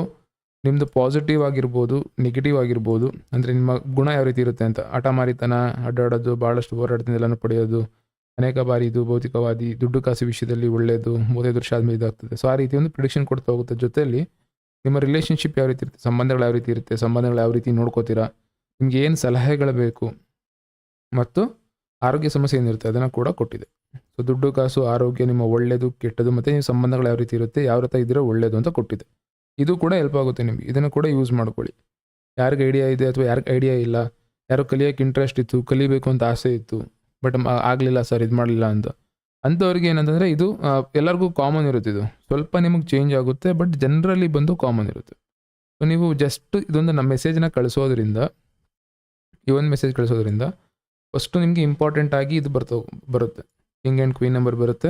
ನಿಮ್ಮದು ಪಾಸಿಟಿವ್ ಆಗಿರ್ಬೋದು ನೆಗೆಟಿವ್ ಆಗಿರ್ಬೋದು, ಅಂದರೆ ನಿಮ್ಮ ಗುಣ ಯಾವ ರೀತಿ ಇರುತ್ತೆ ಅಂತ? ಹಠಮಾರಿತನ, ಅಡ್ಡಾಡೋದು ಭಾಳಷ್ಟು ಹೋರಾಟದಿಂದ ಎಲ್ಲನೂ ಪಡೆಯೋದು, ಅನೇಕ ಬಾರಿ ಇದು ಭೌತಿಕವಾದಿ, ದುಡ್ಡು ಕಾಸು ವಿಷಯದಲ್ಲಿ ಒಳ್ಳೆಯದು, ಮೂವತ್ತೈದು ವರ್ಷ ಆದಮೇಲೆ ಇದಾಗ್ತದೆ. ಸೊ ಆ ರೀತಿ ಒಂದು ಪ್ರಿಡಿಕ್ಷನ್ ಕೊಡ್ತಾ ಹೋಗುತ್ತೆ. ಜೊತೆಯಲ್ಲಿ ನಿಮ್ಮ ರಿಲೇಷನ್ಶಿಪ್ ಯಾವ ರೀತಿ ಇರುತ್ತೆ? ಸಂಬಂಧಗಳು ಯಾವ ರೀತಿ ಇರುತ್ತೆ? ಸಂಬಂಧಗಳು ಯಾವ ರೀತಿ ನೋಡ್ಕೋತೀರಾ? ನಿಮ್ಗೆ ಏನು ಸಲಹೆಗಳು ಬೇಕು? ಮತ್ತು ಆರೋಗ್ಯ ಸಮಸ್ಯೆ ಏನಿರುತ್ತೆ? ಅದನ್ನು ಕೂಡ ಕೊಟ್ಟಿದೆ. ಸೊ ದುಡ್ಡು, ಕಾಸು, ಆರೋಗ್ಯ, ನಿಮ್ಮ ಒಳ್ಳೆಯದು ಕೆಟ್ಟದು, ಮತ್ತು ನಿಮ್ಮ ಸಂಬಂಧಗಳು ಯಾವ ರೀತಿ ಇರುತ್ತೆ? ಯಾವ ರೀತಿ ಇದ್ದರೆ ಒಳ್ಳೆಯದು ಅಂತ ಕೊಟ್ಟಿದೆ. ಇದು ಕೂಡ ಹೆಲ್ಪ್ ಆಗುತ್ತೆ ನಿಮಗೆ. ಇದನ್ನು ಕೂಡ ಯೂಸ್ ಮಾಡ್ಕೊಳ್ಳಿ. ಯಾರಿಗೆ ಐಡಿಯಾ ಇದೆ ಅಥವಾ ಯಾರಿಗೆ ಐಡಿಯಾ ಇಲ್ಲ, ಯಾರೋ ಕಲಿಯೋಕ್ಕೆ ಇಂಟ್ರೆಸ್ಟ್ ಇತ್ತು, ಕಲಿಬೇಕು ಅಂತ ಆಸೆ ಇತ್ತು ಬಟ್ ಆಗಲಿಲ್ಲ ಸರ್ ಇದು ಮಾಡಲಿಲ್ಲ ಅಂತ. ಅಂಥವ್ರಿಗೆ ಏನಂತಂದರೆ ಇದು ಎಲ್ಲರಿಗೂ ಕಾಮನ್ ಇರುತ್ತೆ ಇದು. ಸ್ವಲ್ಪ ನಿಮಗೆ ಚೇಂಜ್ ಆಗುತ್ತೆ ಬಟ್ ಜನರಲಿ ಬಂದು ಕಾಮನ್ ಇರುತ್ತೆ. ಸೊ ನೀವು ಜಸ್ಟ್ ಇದೊಂದು ನಮ್ಮ ಮೆಸೇಜನ್ನ ಕಳಿಸೋದ್ರಿಂದ, ಈ ಒಂದು ಮೆಸೇಜ್ ಕಳಿಸೋದ್ರಿಂದ ಫಸ್ಟು ನಿಮಗೆ ಇಂಪಾರ್ಟೆಂಟ್ ಆಗಿ ಇದು ಬರ್ತಾ, ಬರುತ್ತೆ. ಕಿಂಗ್ ಆ್ಯಂಡ್ ಕ್ವೀನ್ ನಂಬರ್ ಬರುತ್ತೆ.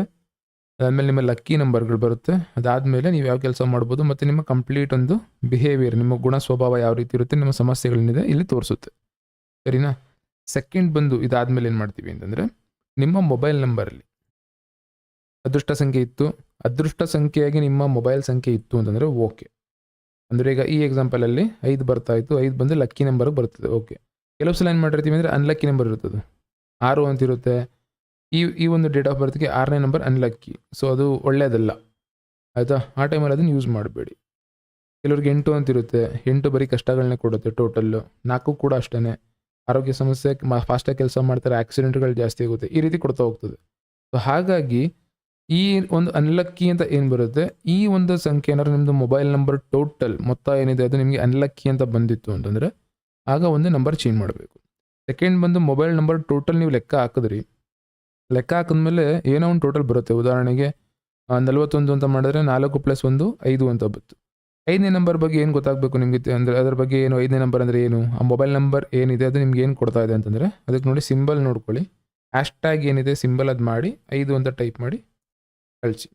ಅದಾದಮೇಲೆ ನಿಮ್ಮ ಲಕ್ಕಿ ನಂಬರ್ಗಳು ಬರುತ್ತೆ. ಅದಾದಮೇಲೆ ನೀವು ಯಾವ ಕೆಲಸ ಮಾಡ್ಬೋದು ಮತ್ತು ನಿಮ್ಮ ಕಂಪ್ಲೀಟ್ ಒಂದು ಬಿಹೇವಿಯರ್ ನಿಮ್ಮ ಗುಣ ಸ್ವಭಾವ ಯಾವ ರೀತಿ ಇರುತ್ತೆ, ನಿಮ್ಮ ಸಮಸ್ಯೆಗಳೇನಿದೆ ಇಲ್ಲಿ ತೋರಿಸುತ್ತೆ. ಸರಿನಾ? ಸೆಕೆಂಡ್ ಬಂದು ಇದಾದಮೇಲೆ ಏನು ಮಾಡ್ತೀವಿ ಅಂತಂದರೆ, ನಿಮ್ಮ ಮೊಬೈಲ್ ನಂಬರಲ್ಲಿ ಅದೃಷ್ಟ ಸಂಖ್ಯೆ ಇತ್ತು. ಅದೃಷ್ಟ ಸಂಖ್ಯೆಯಾಗಿ ನಿಮ್ಮ ಮೊಬೈಲ್ ಸಂಖ್ಯೆ ಇತ್ತು ಅಂತಂದರೆ ಓಕೆ ಅಂದರೆ ಈಗ ಈ ಎಕ್ಸಾಂಪಲಲ್ಲಿ ಐದು ಬರ್ತಾ ಇತ್ತು, ಐದು ಬಂದು ಲಕ್ಕಿ ನಂಬರ್ಗೆ ಬರ್ತದೆ ಓಕೆ ಕೆಲವು ಸಲ ಏನು ಮಾಡಿರ್ತೀವಿ ಅಂದರೆ ಅನ್ಲಕ್ಕಿ ನಂಬರ್ ಇರ್ತದೆ. ಆರು ಅಂತಿರುತ್ತೆ ಈ ಈ ಒಂದು ಡೇಟ್ ಆಫ್ ಬರ್ತ್ಗೆ ಆರನೇ ನಂಬರ್ ಅನ್ಲಕ್ಕಿ ಸೊ ಅದು ಒಳ್ಳೆಯದಲ್ಲ ಆಯಿತಾ? ಆ ಟೈಮಲ್ಲಿ ಅದನ್ನು ಯೂಸ್ ಮಾಡಬೇಡಿ. ಕೆಲವ್ರಿಗೆ ಎಂಟು ಅಂತಿರುತ್ತೆ ಎಂಟು ಬರೀ ಕಷ್ಟಗಳನ್ನೇ ಕೊಡುತ್ತೆ ಟೋಟಲ್ಲು ನಾಲ್ಕು ಕೂಡ ಅಷ್ಟೇ ಆರೋಗ್ಯ ಸಮಸ್ಯೆ ಫಾಸ್ಟಾಗಿ ಕೆಲಸ ಮಾಡ್ತಾರೆ ಆಕ್ಸಿಡೆಂಟ್ಗಳು ಜಾಸ್ತಿ ಆಗುತ್ತೆ. ಈ ರೀತಿ ಕೊಡ್ತಾ ಹೋಗ್ತದೆ. ಸೊ ಹಾಗಾಗಿ ಈ ಒಂದು ಅನ್ಲಕ್ಕಿ ಅಂತ ಏನು ಬರುತ್ತೆ? ಈ ಒಂದು ಸಂಖ್ಯೆ ಏನಾದ್ರು ನಿಮ್ಮದು ಮೊಬೈಲ್ ನಂಬರ್ ಟೋಟಲ್ ಮೊತ್ತ ಏನಿದೆ, ಅದು ನಿಮಗೆ ಅನ್ಲಕ್ಕಿ ಅಂತ ಬಂದಿತ್ತು ಅಂತಂದರೆ, ಆಗ ಒಂದು ನಂಬರ್ ಚೇಂಜ್ ಮಾಡಬೇಕು. ಸೆಕೆಂಡ್ ಬಂದು ಮೊಬೈಲ್ ನಂಬರ್ ಟೋಟಲ್ ನೀವು ಲೆಕ್ಕ ಹಾಕಿದ್ರಿ ಲೆಕ್ಕ ಹಾಕಿದ್ಮೇಲೆ ಏನೋ ಒಂದು ಟೋಟಲ್ ಬರುತ್ತೆ. ಉದಾಹರಣೆಗೆ ನಲವತ್ತೊಂದು ಅಂತ ಮಾಡಿದ್ರೆ ನಾಲ್ಕು ಪ್ಲಸ್ ಒಂದು, ಐದು ಅಂತ ಬಂತು. ಐದನೇ ನಂಬರ್ ಬಗ್ಗೆ ಏನು ಗೊತ್ತಾಗಬೇಕು ನಿಮಗೆ ಅಂದರೆ ಅದರ ಬಗ್ಗೆ ಏನು, ಐದನೇ ನಂಬರ್ ಅಂದರೆ ಏನು, ಆ ಮೊಬೈಲ್ ನಂಬರ್ ಏನಿದೆ, ಅದು ನಿಮ್ಗೆ ಏನು ಕೊಡ್ತಾ ಇದೆ ಅಂತಂದರೆ, ಅದಕ್ಕೆ ನೋಡಿ ಸಿಂಬಲ್ ನೋಡ್ಕೊಳ್ಳಿ. ಹ್ಯಾಶ್ ಏನಿದೆ ಸಿಂಬಲ್ ಅದು ಮಾಡಿ, ಐದು ಅಂತ ಟೈಪ್ ಮಾಡಿ, ಕಳಿಸಿ.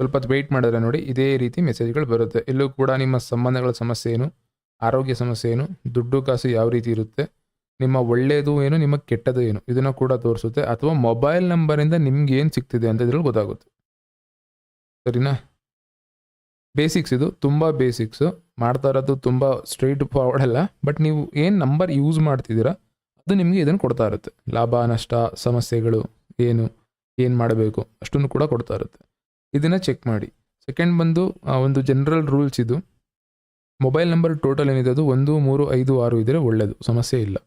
ಸ್ವಲ್ಪ ವೆಯ್ಟ್ ಮಾಡಿದ್ರೆ ನೋಡಿ, ಇದೇ ರೀತಿ ಮೆಸೇಜ್ಗಳು ಬರುತ್ತೆ. ಎಲ್ಲೂ ಕೂಡ ನಿಮ್ಮ ಸಂಬಂಧಗಳ ಸಮಸ್ಯೆ ಏನು? ಆರೋಗ್ಯ ಸಮಸ್ಯೆ ಏನು? ದುಡ್ಡು ಕಾಸು ಯಾವ ರೀತಿ ಇರುತ್ತೆ? ನಿಮ್ಮ ಒಳ್ಳೆಯದು ಏನು, ನಿಮ್ಮ ಕೆಟ್ಟದು ಏನು? ಇದನ್ನು ಕೂಡ ತೋರಿಸುತ್ತೆ. ಅಥವಾ ಮೊಬೈಲ್ ನಂಬರಿಂದ ನಿಮ್ಗೆ ಏನು ಸಿಗ್ತಿದೆ ಅಂತ ಇದ್ರಲ್ಲಿ ಗೊತ್ತಾಗುತ್ತೆ. ಸರಿನಾ? ಬೇಸಿಕ್ಸ್ ಇದು. ತುಂಬ ಬೇಸಿಕ್ಸು. ಮಾಡ್ತಾ ಇರೋದು ತುಂಬ ಸ್ಟ್ರೈಟ್ ಫಾರ್ವರ್ಡ್ ಅಲ್ಲ. ಬಟ್ ನೀವು ಏನು ನಂಬರ್ ಯೂಸ್ ಮಾಡ್ತಿದ್ದೀರಾ, ಅದು ನಿಮಗೆ ಇದನ್ನು ಕೊಡ್ತಾ ಇರುತ್ತೆ. ಲಾಭ, ನಷ್ಟ, ಸಮಸ್ಯೆಗಳು ಏನು ಏನು ಮಾಡಬೇಕು, ಅಷ್ಟನ್ನು ಕೂಡ ಕೊಡ್ತಾ ಇರುತ್ತೆ. ಇದನ್ನು ಚೆಕ್ ಮಾಡಿ. ಸೆಕೆಂಡ್ ಬಂದು ಒಂದು ಜನರಲ್ ರೂಲ್ಸ್ ಇದು. ಮೊಬೈಲ್ ನಂಬರ್ ಟೋಟಲ್ ಏನಿದೆ ಅದು ಒಂದು, ಮೂರು, ಐದು, ಆರು ಇದ್ದರೆ ಒಳ್ಳೆಯದು ಸಮಸ್ಯೆ ಇಲ್ಲ.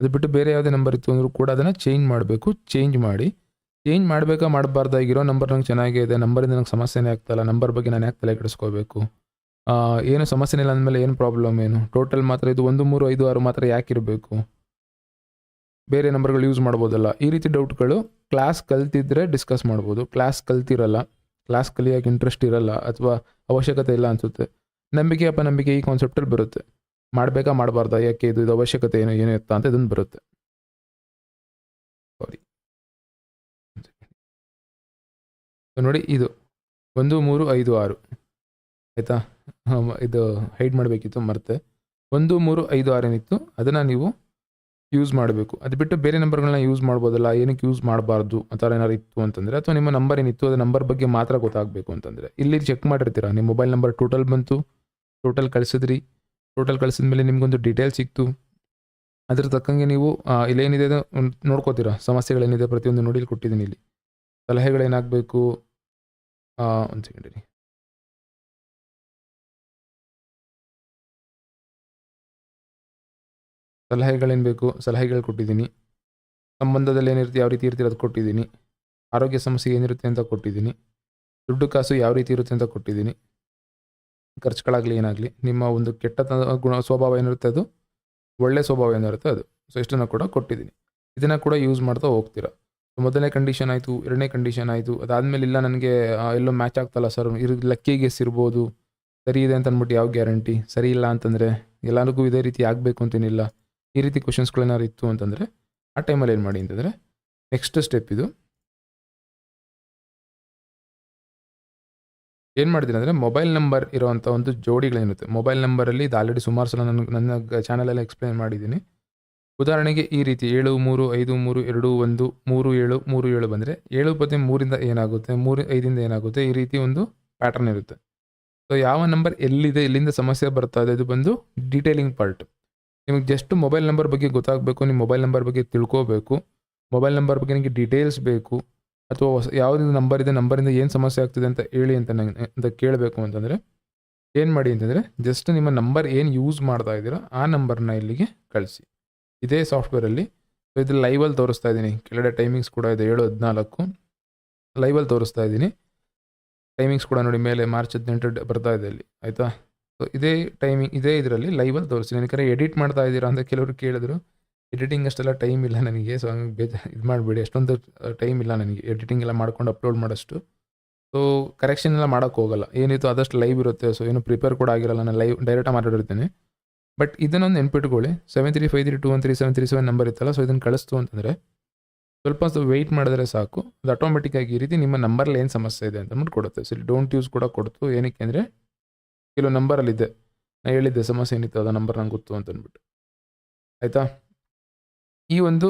ಅದು ಬಿಟ್ಟು ಬೇರೆ ಯಾವುದೇ ನಂಬರ್ ಇತ್ತು ಅಂದರೂ ಕೂಡ ಅದನ್ನು ಚೇಂಜ್ ಮಾಡಬೇಕು. ಚೇಂಜ್ ಮಾಡಿ. ಚೇಂಜ್ ಮಾಡಬೇಕಾ ಮಾಡಬಾರ್ದಾಗಿರೋ ನಂಬರ್ ನಂಗೆ ಚೆನ್ನಾಗೇ ಇದೆ. ನಂಬರಿಂದ ನಂಗೆ ಸಮಸ್ಯೆನೇ ಆಗ್ತಾಯಿಲ್ಲ ನಂಬರ್ ಬಗ್ಗೆ ನಾನು ಯಾಕೆ ತಲೆ ಕೆಡಿಸ್ಕೋಬೇಕು? ಏನು ಸಮಸ್ಯೆನೇ ಇಲ್ಲ ಅಂದಮೇಲೆ ಏನು ಪ್ರಾಬ್ಲಮ್ ಏನು? ಟೋಟಲ್ ಮಾತ್ರ ಇದು ಒಂದು, ಮೂರು, ಐದು, ಆರು ಮಾತ್ರ ಯಾಕೆ ಇರಬೇಕು? ಬೇರೆ ನಂಬರ್ಗಳು ಯೂಸ್ ಮಾಡ್ಬೋದಲ್ಲ. ಈ ರೀತಿ ಡೌಟ್ಗಳು ಕ್ಲಾಸ್ ಕಲ್ತಿದ್ರೆ ಡಿಸ್ಕಸ್ ಮಾಡ್ಬೋದು. ಕ್ಲಾಸ್ ಕಲ್ತಿರಲ್ಲ. ಕ್ಲಾಸ್ ಕಲಿಯೋಕೆ ಇಂಟ್ರೆಸ್ಟ್ ಇರಲ್ಲ. ಅಥವಾ ಅವಶ್ಯಕತೆ ಇಲ್ಲ ಅನಿಸುತ್ತೆ. ನಂಬಿಕೆ ಅಪನಂಬಿಕೆ ಈ ಕಾನ್ಸೆಪ್ಟಲ್ಲಿ ಬರುತ್ತೆ. ಮಾಡಬೇಕಾ ಮಾಡಬಾರ್ದಾ? ಯಾಕೆ ಇದು ಇದು ಅವಶ್ಯಕತೆ ಏನು ಏನು ಇತ್ತ ಅಂತ ಇದನ್ನು ಬರುತ್ತೆ. ಸಾರಿ ನೋಡಿ ಇದು ಒಂದು, ಮೂರು, ಐದು, ಆರು. ಆಯಿತಾ? ಇದು ಹೈಡ್ ಮಾಡಬೇಕಿತ್ತು, ಮರ್ತೆ. ಒಂದು, ಮೂರು, ಐದು, ಆರು ಏನಿತ್ತು, ಅದನ್ನು ನೀವು ಯೂಸ್ ಮಾಡಬೇಕು. ಅದು ಬಿಟ್ಟು ಬೇರೆ ನಂಬರ್ಗಳನ್ನ ಯೂಸ್ ಮಾಡ್ಬೋದಲ್ಲ, ಏನಕ್ಕೆ ಯೂಸ್ ಮಾಡಬಾರ್ದು, ಆ ಥರ ಏನಾರು ಇತ್ತು ಅಂತಂದರೆ, ಅಥವಾ ನಿಮ್ಮ ನಂಬರ್ ಏನಿತ್ತು, ಅದು ನಂಬರ್ ಬಗ್ಗೆ ಮಾತ್ರ ಗೊತ್ತಾಗಬೇಕು ಅಂತಂದರೆ. ಇಲ್ಲಿ ಚೆಕ್ ಮಾಡಿರ್ತೀರಾ? ನಿಮ್ಮ ಮೊಬೈಲ್ ನಂಬರ್ ಟೋಟಲ್ ಬಂತು ಟೋಟಲ್ ಕಳಿಸಿದ್ರಿ. ಟೋಟಲ್ ಕಳಿಸಿದ ಮೇಲೆ ನಿಮಗೊಂದು ಡೀಟೇಲ್ ಸಿಕ್ತು. ಅದ್ರ ತಕ್ಕಂಗೆ ನೀವು ಇಲ್ಲೇನಿದೆ ನೋಡ್ಕೋತೀರಾ? ಸಮಸ್ಯೆಗಳೇನಿದೆ ಪ್ರತಿಯೊಂದು ನೋಡಿ ಕೊಟ್ಟಿದ್ದೀನಿ ಇಲ್ಲಿ. ಸಲಹೆಗಳೇನಾಗಬೇಕು? ಒಂದು ಸೆಕೆಂಡ್ ರೀ ಸಲಹೆಗಳೇನು ಬೇಕು? ಸಲಹೆಗಳು ಕೊಟ್ಟಿದ್ದೀನಿ. ಸಂಬಂಧದಲ್ಲಿ ಏನಿರುತ್ತೆ? ಯಾವ ರೀತಿ ಇರ್ತೀರ ಅದು ಕೊಟ್ಟಿದ್ದೀನಿ. ಆರೋಗ್ಯ ಸಮಸ್ಯೆ ಏನಿರುತ್ತೆ ಅಂತ ಕೊಟ್ಟಿದ್ದೀನಿ. ದುಡ್ಡು ಕಾಸು ಯಾವ ರೀತಿ ಇರುತ್ತೆ ಅಂತ ಕೊಟ್ಟಿದ್ದೀನಿ. ಖರ್ಚುಗಳಾಗಲಿ ಏನಾಗಲಿ, ನಿಮ್ಮ ಒಂದು ಕೆಟ್ಟ ಗುಣ, ಸ್ವಭಾವ ಏನಿರುತ್ತೆ ಅದು? ಒಳ್ಳೆ ಸ್ವಭಾವ ಏನಿರುತ್ತೆ ಅದು? ಸೊ ಇಷ್ಟನ್ನು ಕೂಡ ಕೊಟ್ಟಿದ್ದೀನಿ. ಇದನ್ನು ಕೂಡ ಯೂಸ್ ಮಾಡ್ತಾ ಹೋಗ್ತೀರಾ? ಮೊದಲನೇ ಕಂಡೀಷನ್ ಆಯಿತು, ಎರಡನೇ ಕಂಡೀಷನ್ ಆಯಿತು, ಅದಾದಮೇಲೆ ಇಲ್ಲ ನನಗೆ ಎಲ್ಲೋ ಮ್ಯಾಚ್ ಆಗ್ತಲ್ಲ ಸರ್ ಇರು ಲಕ್ಕಿ ಗೆಸ್ ಇರ್ಬೋದು. ಸರಿ ಇದೆ ಅಂತ ಅಂದ್ಬಿಟ್ಟು ಯಾವ ಗ್ಯಾರಂಟಿ ಸರಿ ಇಲ್ಲ ಅಂತಂದರೆ, ಎಲ್ಲರಿಗೂ ಇದೇ ರೀತಿ ಆಗಬೇಕು ಅಂತೇನಿಲ್ಲ ಈ ರೀತಿ ಕ್ವಶನ್ಸ್ಗಳೇನಾದ್ರು ಇತ್ತು ಅಂತಂದರೆ, ಆ ಟೈಮಲ್ಲಿ ಏನು ಮಾಡಿ ಅಂತಂದರೆ ನೆಕ್ಸ್ಟ್ ಸ್ಟೆಪ್ ಇದು. ಏನು ಮಾಡ್ತೀನಿ ಅಂದರೆ ಮೊಬೈಲ್ ನಂಬರ್ ಇರೋವಂಥ ಒಂದು ಜೋಡಿಗಳೇನಿರುತ್ತೆ ಮೊಬೈಲ್ ನಂಬರಲ್ಲಿ ಇದು ಆಲ್ರೆಡಿ ಸುಮಾರು ಸಲ ನನ್ನ ನನ್ನ ಚಾನಲಲ್ಲಿ ಎಕ್ಸ್ಪ್ಲೇನ್ ಮಾಡಿದ್ದೀನಿ. ಉದಾಹರಣೆಗೆ ಈ ರೀತಿ ಏಳು, ಮೂರು, ಐದು, ಮೂರು, ಎರಡು, ಒಂದು, ಮೂರು, ಏಳು ಮೂರು, ಏಳು ಬಂದರೆ ಏಳು ಪತ್ತೆ ಮೂರಿಂದ ಏನಾಗುತ್ತೆ, ಮೂರು, ಐದಿಂದ ಏನಾಗುತ್ತೆ ಈ ರೀತಿ ಒಂದು ಪ್ಯಾಟರ್ನ್ ಇರುತ್ತೆ. ಸೊ ಯಾವ ನಂಬರ್ ಎಲ್ಲಿದೆ, ಎಲ್ಲಿಂದ ಸಮಸ್ಯೆ ಬರ್ತಾ ಇದೆ, ಇದು ಬಂದು ಡೀಟೇಲಿಂಗ್ ಪಾರ್ಟ್ ನಿಮಗೆ ಜಸ್ಟ್ ಮೊಬೈಲ್ ನಂಬರ್ ಬಗ್ಗೆ ಗೊತ್ತಾಗಬೇಕು, ನಿಮ್ಮ ಮೊಬೈಲ್ ನಂಬರ್ ಬಗ್ಗೆ ತಿಳ್ಕೋಬೇಕು. ಮೊಬೈಲ್ ನಂಬರ್ ಬಗ್ಗೆ ನಿಮಗೆ ಡೀಟೇಲ್ಸ್ ಬೇಕು. ಅಥವಾ ಹೊಸ ಯಾವುದಿಂದ ನಂಬರ್ ಇದೆ ನಂಬರಿಂದ ಏನು ಸಮಸ್ಯೆ ಆಗ್ತಿದೆ ಅಂತ ಹೇಳಿ ಅಂತ ನಂಗೆ, ಅಂತ ಕೇಳಬೇಕು ಅಂತಂದರೆ, ಏನು ಮಾಡಿ ಅಂತಂದರೆ ಜಸ್ಟ್ ನಿಮ್ಮ ನಂಬರ್ ಏನು ಯೂಸ್ ಮಾಡ್ತಾ ಇದ್ದೀರೋ ಆ ನಂಬರ್ನ ಇಲ್ಲಿಗೆ ಕಳಿಸಿ. ಇದೇ ಸಾಫ್ಟ್ವೇರಲ್ಲಿ ಸೊ ಇದು ಲೈವಲ್ಲಿ ತೋರಿಸ್ತಾ ಇದ್ದೀನಿ. ಕೆಳಗಡೆ ಟೈಮಿಂಗ್ಸ್ ಕೂಡ ಇದೆ, ಏಳು, ಹದಿನಾಲ್ಕು. ಲೈವಲ್ಲಿ ತೋರಿಸ್ತಾ ಇದ್ದೀನಿ. ಟೈಮಿಂಗ್ಸ್ ಕೂಡ ನೋಡಿ, ಮೇಲೆ ಮಾರ್ಚ್ ಹದಿನೆಂಟು ಬರ್ತಾ ಇದೆ ಅಲ್ಲಿ, ಆಯಿತಾ? ಸೊ ಇದೇ ಟೈಮಿಂಗ್ ಇದೇ ಇದರಲ್ಲಿ ಲೈವಲ್ಲಿ ತೋರಿಸ್ತೀನಿ. ಏನಕ್ಕೆ ಎಡಿಟ್ ಮಾಡ್ತಾ ಇದ್ದೀರಾ ಅಂತ ಕೆಲವರು ಕೇಳಿದ್ರು. ಎಡಿಟಿಂಗ್ ಅಷ್ಟೆಲ್ಲ ಟೈಮ್ ಇಲ್ಲ ನನಗೆ ಸೊ ಹಂಗೆ ಬೇಜ, ಇದು ಮಾಡಬೇಡಿ. ಅಷ್ಟೊಂದು ಟೈಮ್ ಇಲ್ಲ ನನಗೆ. ಎಡಿಟಿಂಗ್ ಎಲ್ಲ ಮಾಡ್ಕೊಂಡು ಅಪ್ಲೋಡ್ ಮಾಡೋಷ್ಟು. ಸೊ ಕರೆಕ್ಷನ್ ಎಲ್ಲ ಮಾಡೋಕ್ಕೆ ಹೋಗಲ್ಲ. ಏನಿತ್ತು ಆದಷ್ಟು ಲೈವ್ ಇರುತ್ತೆ. ಸೊ ಏನು ಪ್ರಿಪೇರ್ ಕೂಡ ಆಗಿರಲ್ಲ. ನಾನು ಲೈವ್ ಡೈರೆಕ್ಟಾಗಿ ಮಾತಾಡಿರ್ತೀನಿ. ಬಟ್ ಇದನ್ನೊಂದು ನೆನ್ಪಿಟ್ಕೊಳ್ಳಿ. Seven three five three two one three seven three seven number ಇತ್ತಲ್ಲ ಸೊ ಇದನ್ನು ಕಳಿಸ್ತು ಅಂತಂದರೆ, ಸ್ವಲ್ಪ ವೆಯ್ಟ್ ಮಾಡಿದ್ರೆ ಸಾಕು. ಅದು ಆಟೋಮೆಟಿಕ್ಕಾಗಿ ಈ ರೀತಿ ನಿಮ್ಮ ನಂಬರಲ್ಲಿ ಏನು ಸಮಸ್ಯೆ ಇದೆ ಅಂತ ಅಂದ್ಬಿಟ್ಟು ಕೊಡುತ್ತೆ. ಸರಿ ಡೋಂಟ್ ಯೂಸ್ ಕೂಡ ಕೊಡ್ತು. ಏನಕ್ಕೆ ಅಂದರೆ, ಕೆಲವು ನಂಬರಲ್ಲಿದೆ ನಾನು ಹೇಳಿದ್ದೆ, ಸಮಸ್ಯೆ ಏನಿತ್ತು ಅದು ನಂಬರ್ ನಂಗೆ ಗೊತ್ತು ಅಂತ ಅಂದ್ಬಿಟ್ಟು. ಆಯಿತಾ? ಈ ಒಂದು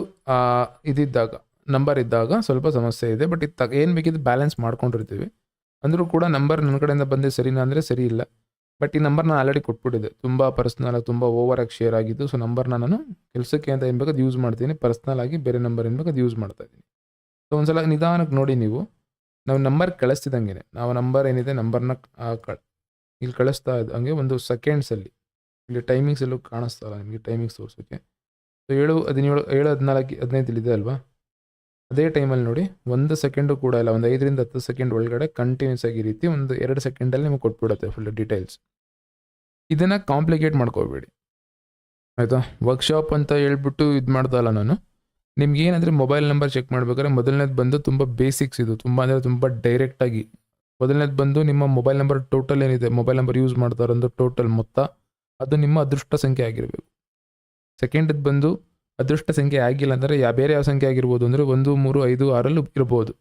ಇದಿದ್ದಾಗ ನಂಬರ್ ಇದ್ದಾಗ ಸ್ವಲ್ಪ ಸಮಸ್ಯೆ ಇದೆ ಬಟ್ ಇದು ತಗ ಏನು ಬೇಕಿದ್ದು ಬ್ಯಾಲೆನ್ಸ್ ಮಾಡ್ಕೊಂಡಿರ್ತೀವಿ. ಅಂದರೂ ಕೂಡ ನಂಬರ್ ನನ್ನ ಕಡೆಯಿಂದ ಬಂದೆ ಸರಿನಾ ಅಂದರೆ ಸರಿ ಇಲ್ಲ. ಬಟ್ ಈ ನಂಬರ್ ನಾನು ಆಲ್ರೆಡಿ ಕೊಟ್ಬಿಟ್ಟಿದೆ. ತುಂಬ ಪರ್ಸ್ನಲ್ ತುಂಬ ಓವರ್ ಆಗಿ ಶೇರ್ ಆಗಿದ್ದು ಸೊ ನಂಬರ್ನ ನಾನು ಕೆಲಸಕ್ಕೆ ಅಂತ ಏನು ಯೂಸ್ ಮಾಡ್ತೀನಿ. ಪರ್ಸ್ನಲ್ ಆಗಿ ಬೇರೆ ನಂಬರ್ ಏನು ಯೂಸ್ ಮಾಡ್ತಾ ಇದ್ದೀನಿ. ಸೊ ಒಂದ್ಸಲ ನಿಧಾನಕ್ಕೆ ನೋಡಿ ನೀವು. ನಾವು ನಂಬರ್ ಕಳಿಸ್ತಿದ್ದಂಗೆ ನಾವು ನಂಬರ್ ಏನಿದೆ ನಂಬರ್ನ ಇಲ್ಲಿ ಕಳಿಸ್ತಾ ಇದ್ದಂಗೆ ಒಂದು ಸೆಕೆಂಡ್ಸಲ್ಲಿ ಇಲ್ಲಿ ಟೈಮಿಂಗ್ಸ್ ಎಲ್ಲೂ ಕಾಣಿಸ್ತಲ್ಲ ನಿಮಗೆ ಟೈಮಿಂಗ್ಸ್ ತೋರಿಸೋಕ್ಕೆ. ಸೊ ಏಳು, ಹದಿನೇಳು, ಏಳು, ಹದಿನಾಲ್ಕು ಹದಿನೈದಲ್ಲಿದೆ ಅಲ್ವಾ? ಅದೇ ಟೈಮಲ್ಲಿ ನೋಡಿ, ಒಂದು ಸೆಕೆಂಡು ಕೂಡ ಇಲ್ಲ, ಒಂದು ಐದರಿಂದ ಹತ್ತು ಸೆಕೆಂಡ್ ಒಳಗಡೆ ಕಂಟಿನ್ಯೂಸ್ ಆಗಿ ರೀತಿ ಒಂದು ಎರಡು ಸೆಕೆಂಡಲ್ಲಿ ನಿಮಗೆ ಕೊಟ್ಬಿಡುತ್ತೆ ಫುಲ್ ಡೀಟೇಲ್ಸ್ ಇದನ್ನು ಕಾಂಪ್ಲಿಕೇಟ್ ಮಾಡ್ಕೋಬೇಡಿ. ಆಯಿತಾ? ವರ್ಕ್ಶಾಪ್ ಅಂತ ಹೇಳ್ಬಿಟ್ಟು ಇದು ಮಾಡ್ದಲ್ಲ ನಾನು. ನಿಮ್ಗೆ ಏನಂದರೆ ಮೊಬೈಲ್ ನಂಬರ್ ಚೆಕ್ ಮಾಡ್ಬೇಕಾದ್ರೆ ಮೊದಲನೇದು ಬಂದು ತುಂಬ ಬೇಸಿಕ್ಸ್ ಇದು. ತುಂಬ ಅಂದರೆ ತುಂಬ ಡೈರೆಕ್ಟಾಗಿ ಮೊದಲನೇದು ಬಂದು ನಿಮ್ಮ ಮೊಬೈಲ್ ನಂಬರ್ ಟೋಟಲ್ ಏನಿದೆ ಮೊಬೈಲ್ ನಂಬರ್ ಯೂಸ್ ಮಾಡ್ತಾರಂದ್ರೆ ಟೋಟಲ್ ಮೊತ್ತ. ಅದು ನಿಮ್ಮ ಅದೃಷ್ಟ ಸಂಖ್ಯೆ ಆಗಿರಬೇಕು. ಸೆಕೆಂಡದ್ದು ಬಂದು ಅದೃಷ್ಟ ಸಂಖ್ಯೆ ಆಗಿಲ್ಲ ಅಂದರೆ ಯಾ ಬೇರೆ ಯಾವ ಸಂಖ್ಯೆ ಆಗಿರ್ಬೋದು ಅಂದರೆ ಒಂದು, ಮೂರು, ಐದು, ಆರಲ್ಲೂ ಇರ್ಬೋದು.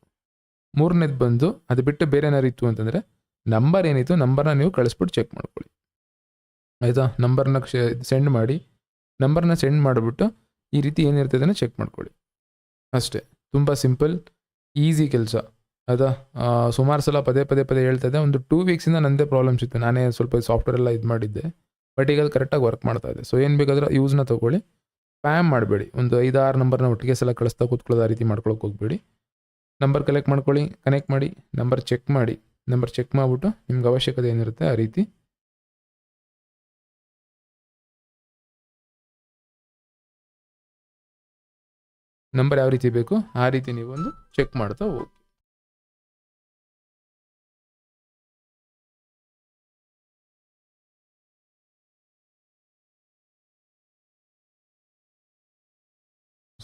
ಮೂರನೇದು ಬಂದು ಅದು ಬಿಟ್ಟು ಬೇರೆ ಏನಾರು ಇತ್ತು ಅಂತಂದರೆ ನಂಬರ್ ಏನಿತ್ತು ನಂಬರ್ನ ನೀವು ಕಳಿಸ್ಬಿಟ್ಟು ಚೆಕ್ ಮಾಡ್ಕೊಳ್ಳಿ. ಆಯಿತಾ? ನಂಬರ್ನ ಸೆಂಡ್ ಮಾಡಿ. ನಂಬರ್ನ ಸೆಂಡ್ ಮಾಡಿಬಿಟ್ಟು ಈ ರೀತಿ ಏನಿರ್ತದೆ ಚೆಕ್ ಮಾಡ್ಕೊಳ್ಳಿ. ಅಷ್ಟೇ. ತುಂಬ ಸಿಂಪಲ್ ಈಸಿ ಕೆಲಸ. ಅದಾ ಸುಮಾರು ಸಲ ಪದೇ ಪದೇ ಪದೇ ಹೇಳ್ತಾ ಇದ್ದೆ. ಒಂದು ಟೂ ವೀಕ್ಸಿಂದ ನನ್ನದೇ ಪ್ರಾಬ್ಲಮ್ಸ್ ಇತ್ತು. ನಾನೇ ಸ್ವಲ್ಪ ಸಾಫ್ಟ್ವೇರ್ ಎಲ್ಲ ಇದು ಮಾಡಿದ್ದೆ. ಬಟ್ ಅದು ಕರೆಕ್ಟಾಗಿ ವರ್ಕ್ ಮಾಡ್ತಾ ಇದೆ. ಸೊ ಏನು ಬೇಕಾದ್ರೆ ಯೂಸ್ನ ತೊಗೊಳ್ಳಿ. ಸ್ಪ್ಯಾಮ್ ಮಾಡಬೇಡಿ. ಒಂದು ಐದಾರು ನಂಬರ್ನ ಒಟ್ಟಿಗೆ ಸಲ ಕಳಿಸ್ತಾ ಕೂತ್ಕೊಳ್ಳೋದು ಆ ರೀತಿ ಮಾಡ್ಕೊಳಕ್ಕೆ ಹೋಗ್ಬೇಡಿ. ನಂಬರ್ ಕಲೆಕ್ಟ್ ಮಾಡ್ಕೊಳ್ಳಿ ಕನೆಕ್ಟ್ ಮಾಡಿ ನಂಬರ್ ಚೆಕ್ ಮಾಡಿ ನಂಬರ್ ಚೆಕ್ ಮಾಡಿಬಿಟ್ಟು ನಿಮ್ಗೆ ಅವಶ್ಯಕತೆ ಏನಿರುತ್ತೆ ಆ ರೀತಿ. ನಂಬರ್ ಯಾವ ರೀತಿ ಬೇಕು, ಆ ರೀತಿ ನೀವೊಂದು ಚೆಕ್ ಮಾಡ್ತಾ ಹೋಗಿ.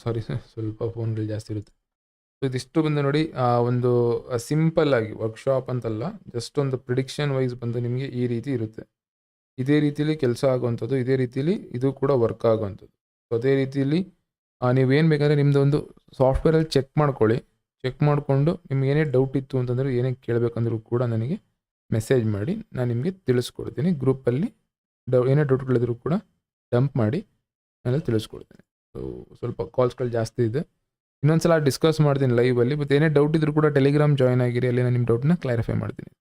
ಸಾರಿ ಸ್ವಲ್ಪ ಫೋನ್ಗಳು ಜಾಸ್ತಿ ಇರುತ್ತೆ. ಸೊ ಇದಿಷ್ಟು ಬಂದು ನೋಡಿ ಒಂದು ಸಿಂಪಲ್ ಆಗಿ ವರ್ಕ್ಶಾಪ್ ಅಂತಲ್ಲ ಜಸ್ಟ್ ಒಂದು ಪ್ರಿಡಿಕ್ಷನ್ ವೈಸ್ ಬಂದು ನಿಮಗೆ ಈ ರೀತಿ ಇರುತ್ತೆ. ಇದೇ ರೀತಿಲಿ ಕೆಲಸ ಆಗುವಂಥದ್ದು, ಇದೇ ರೀತಿಲಿ ಇದು ಕೂಡ ವರ್ಕ್ ಆಗುವಂಥದ್ದು. ಸೊ ಅದೇ ರೀತಿಯಲ್ಲಿ ನೀವೇನು ಬೇಕಾದರೆ ನಿಮ್ಮದು ಒಂದು ಸಾಫ್ಟ್ವೇರಲ್ಲಿ ಚೆಕ್ ಮಾಡ್ಕೊಳ್ಳಿ. ಚೆಕ್ ಮಾಡಿಕೊಂಡು ನಿಮ್ಗೆ ಏನೇ ಡೌಟ್ ಇತ್ತು ಅಂತಂದರೆ ಏನೇ ಕೇಳಬೇಕಂದ್ರೂ ಕೂಡ ನನಗೆ ಮೆಸೇಜ್ ಮಾಡಿ, ನಾನು ನಿಮಗೆ ತಿಳಿಸ್ಕೊಡ್ತೀನಿ. ಗ್ರೂಪಲ್ಲಿ ಡೌ, ಏನೇ ಡೌಟ್ಗಳಿದ್ರು ಕೂಡ ಡಂಪ್ ಮಾಡಿ, ನಾನು ತಿಳಿಸ್ಕೊಡ್ತೀನಿ. ಸೊ ಸ್ವಲ್ಪ ಕಾಲ್ಸ್ಗಳು ಜಾಸ್ತಿ ಇದೆ. ಇನ್ನೊಂದ್ಸಲ ಡಿಸ್ಕಸ್ ಮಾಡ್ತೀನಿ ಲೈವಲ್ಲಿ ಬಟ್ ಏನೇ ಡೌಟ್ ಇದ್ರೂ ಕೂಡ ಟೆಲಿಗ್ರಾಮ್ ಜಾಯ್ನ್ ಆಗಿರಿ ಅಲ್ಲಿ ನಾನು ನಿಮ್ಮ ಡೌಟ್ನ ಕ್ಲಾರಿಫೈ ಮಾಡ್ತೀನಿ.